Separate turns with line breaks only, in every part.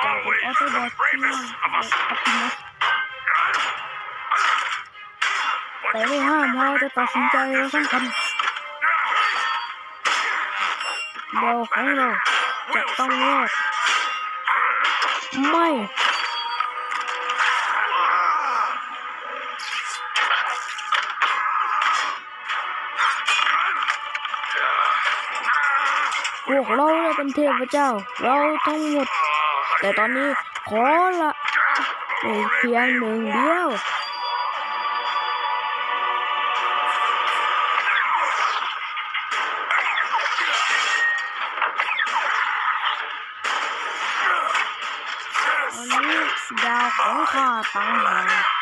เจ้าเป็นออโตบอทที่น่าออปติมัสแต่ไม่ห้ามเราจะตัดสินใจเราสำคัญเราของเราจะต้องรอดไม่ พวกเราเป็นเทพเจ้า เราทั้งหมด แต่ตอนนี้ขอละเพียงหนึ่งเดียวตอนนี้ดาวของข้าตั้งหาก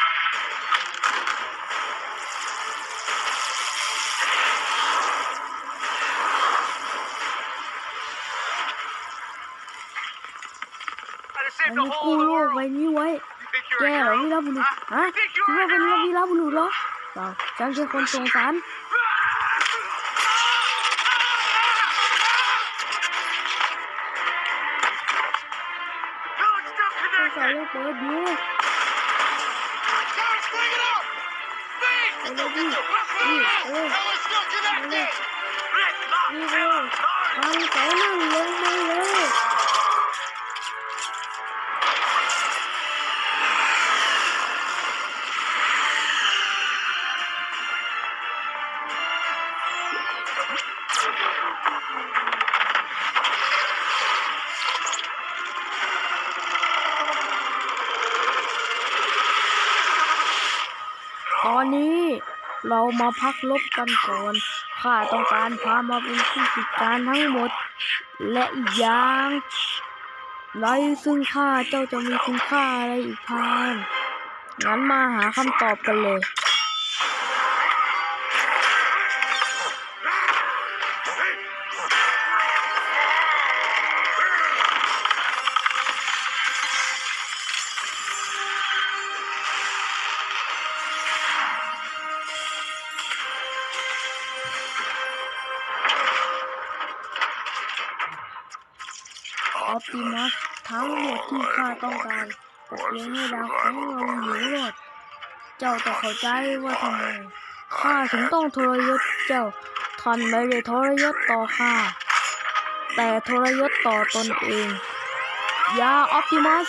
อันนี้กู้โลกใบนี้ไว้ แกเหรอวีรบุรุษฮะคิดว่าเป็นวีรบุรุษเหรอเปล่าฉันคือคนสงสารต้องใส่ลูกเปิดอยู่เอาเลยดินี่เออนี่เลยทางใส่นั่งลงมาเลย ตอนนี้เรามาพักลบกันก่อน ข้าต้องการพามาเป็นผู้จัดการทั้งหมด และอีกอย่างไรซึ่งข้าเจ้าจะมีคุณค่าอะไรอีกพานงั้นมาหาคำตอบกันเลย ออปติมัสทั้งหมดที่ข้าต้องการเลี้ยงให้ดาวของเราอยู่รอดเจ้าต้องเข้าใจว่าทำไมข้าถึงต้องทรยศเจ้าท่านไม่ได้ทรยศต่อข้าแต่ทรยศต่อตนเองอย่าออปติมัส